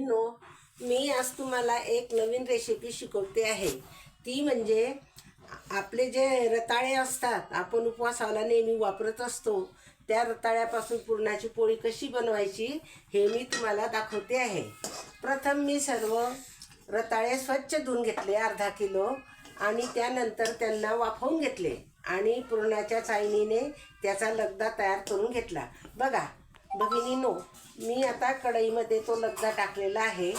No मी आज तुम्हाला एक नवीन रेसिपी शिकवते आहे. ती म्हणजे आपले जे रताळे असतात आपण उपवासाला नेहमी वापरत असतो त्या रताळ्यापासून पुरणाची पोळी कशी बनवायची हे मी तुम्हाला दाखवते आहे. प्रथम मी सर्व रताळे स्वच्छ धुवून घेतले अर्धा किलो आणि त्यानंतर त्यांना वाफवून घेतले. आणि पुरणाच्या चाळणीने त्याचा लगदा तयार करून घेतला. बघा भगिनीनो मी आता कढईमध्ये तो लगदा टाकलेला आहे.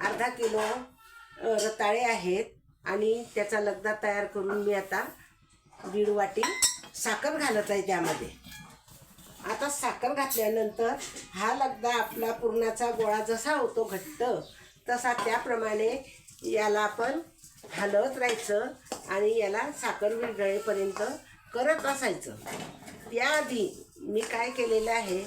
अर्धा किलो रताळे आहेत आणि त्याचा लगदा तयार करून मी आता दीड वाटी साखर घालत आहे त्यामध्ये. आता साखर घातल्यानंतर हा लगदा आपला पुरणाचा गोळा जसा होतो घट्ट तसा त्याप्रमाणे याला आपण हलवत राहायचं आणि याला साखर विरघळेपर्यंत करत असायचं त्याआधी मी काय केलेलं आहे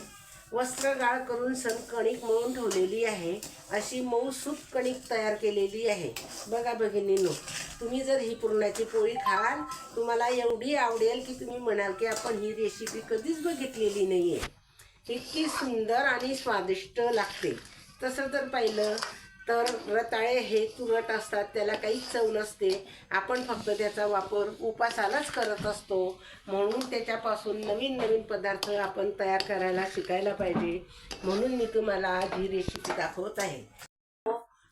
वस्त्र गाळ करून सनकणिक मळून ठेवलेली आहे. अशी मऊ सूप कणिक तयार केलेली आहे. बघा भगिनीनो तुम्ही जर ही पुरणाची पोळी खाल तुम्हाला एवढी आवडेल की तुम्ही म्हणाल की आपण ही रेसिपी कधीच बघितलेली नाही आहे इतकी सुंदर आणि स्वादिष्ट लागते. तसं जर पाहिलं तर रताळे हे तुरट असतात त्याला काहीच चव नसते. आपण फक्त त्याचा वापर उपासालाच करत असतो. म्हणून त्याच्यापासून नवीन नवीन पदार्थ आपण तयार करायला शिकायला पाहिजे. म्हणून मी तुम्हाला आज ही रेसिपी दाखवत आहे.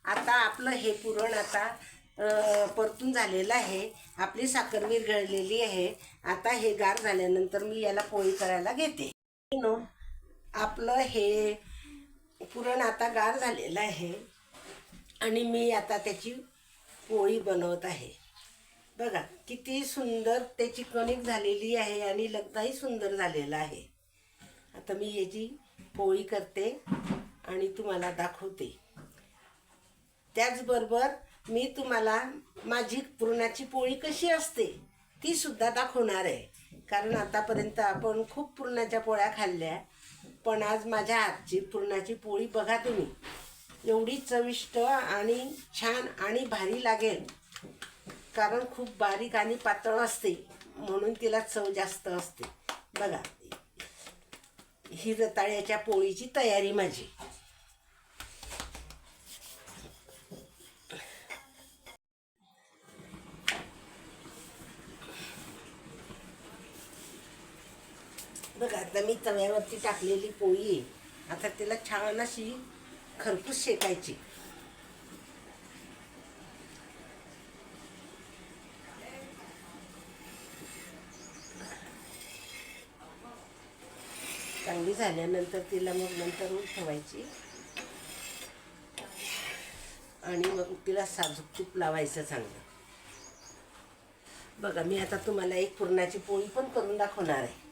आता आपलं हे पुरण आता परतून झालेलं आहे. आपली साखर विरघळलेली आहे. आता हे गार झाल्यानंतर मी याला पोळी करायला घेते. नो आपलं हे पुरण आता गार झालेलं आहे. आणि मी आता त्याची पोळी बनवत आहे. बघा किती सुंदर त्याची कणिक झालेली आहे आणि लगदाही सुंदर झालेला आहे. आता मी याची पोळी करते आणि तुम्हाला दाखवते. त्याचबरोबर मी तुम्हाला माझी पुरणाची पोळी कशी असते ती सुद्धा दाखवणार आहे. कारण आतापर्यंत आपण खूप पुरणाच्या पोळ्या खाल्ल्या पण आज माझ्या हातची पुरणाची पोळी बघा तुम्ही. एवढी चविष्ट आणि छान आणि भारी लागेल. कारण खूप बारीक आणि पातळ असते म्हणून तिला चव जास्त असते. बघा ही रताळ्याच्या पोळीची तयारी माझी. बघा आता मी तव्यावरती टाकलेली पोळी आहे. आता तिला छान अशी खरपूस शेकायची. चांगली झाल्यानंतर तिला मग नंतर ठेवायची. आणि मग तिला साजूक तूप लावायचं चांगलं. बघा मी आता तुम्हाला एक पुरणाची पोळी पण करून दाखवणार आहे.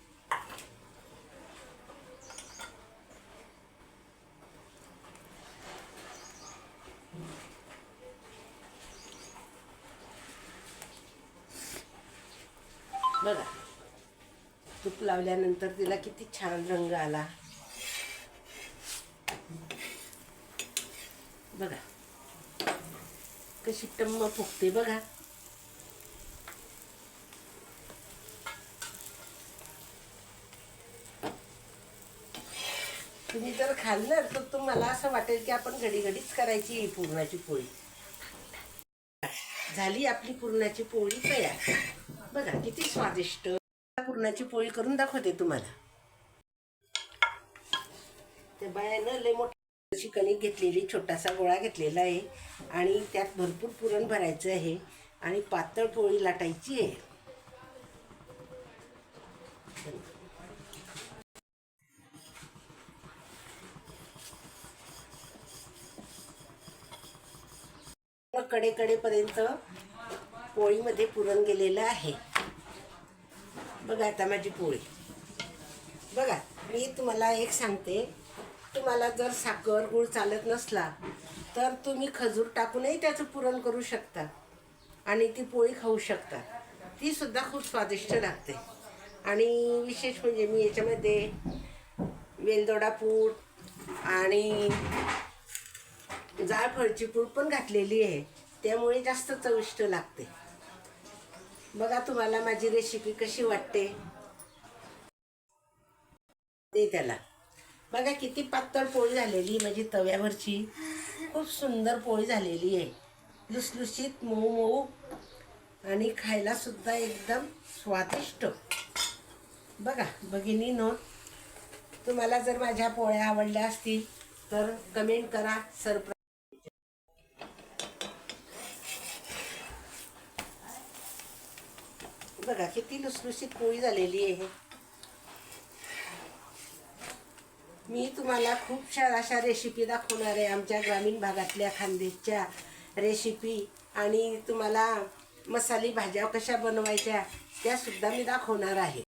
बघा. तूप लावल्यानंतर तिला किती छान रंग आला. बघा. कशी टम्म फुगते बघा. तुम्ही जर खाल्लं तर तुम्हाला असं वाटेल की आपण घडी घडीच करायची पुरणाची पोळी. झाली आपली पुरणाची पोळी तयार. बघा किती स्वादिष्ट. पुरणाची पोळी करून दाखवते तुम्हाला. त्या बायानं लय मोठी अशी कणिक घेतलेली छोटासा गोळा घेतलेला आहे. आणि त्यात भरपूर पुरण भरायचं आहे. आणि पातळ पोळी लाटायची आहे. कडे कडेकडेपर्यंत पोळीमध्ये पुरण गेलेलं आहे. बघा आता माझी पोळी. बघा मी तुम्हाला एक सांगते. तुम्हाला जर साखर गुळ चालत नसला तर तुम्ही खजूर टाकूनही त्याचं पुरण करू शकता आणि ती पोळी खाऊ शकता. ती सुद्धा खूप स्वादिष्ट लागते. आणि विशेष म्हणजे मी याच्यामध्ये वेलदोडा पूड आणि जायफळची पूड पण घातलेली आहे. त्यामुळे जास्त चविष्ट लागते. बघा तुम्हाला माझी रेसिपी कशी वाटते. ते त्याला. बघा किती पातळ पोळी झालेली माझी तव्यावरची. खूप सुंदर पोळी झालेली आहे. लुसलुशीत मऊ मऊ. आणि खायला सुद्धा एकदम स्वादिष्ट. बघा भगिनी नो तुम्हाला जर माझ्या पोळ्या आवडल्या असतील तर कमेंट करा. सरप्राईज बघा किती लुसलुशीत पोळी झालेली आहे. मी तुम्हाला खूप छान अशा रेसिपी दाखवणार आहे आमच्या ग्रामीण भागातल्या खानदेशच्या रेसिपी आणि तुम्हाला मसाली भाज्या कशा बनवायच्या त्यासुद्धा मी दाखवणार आहे.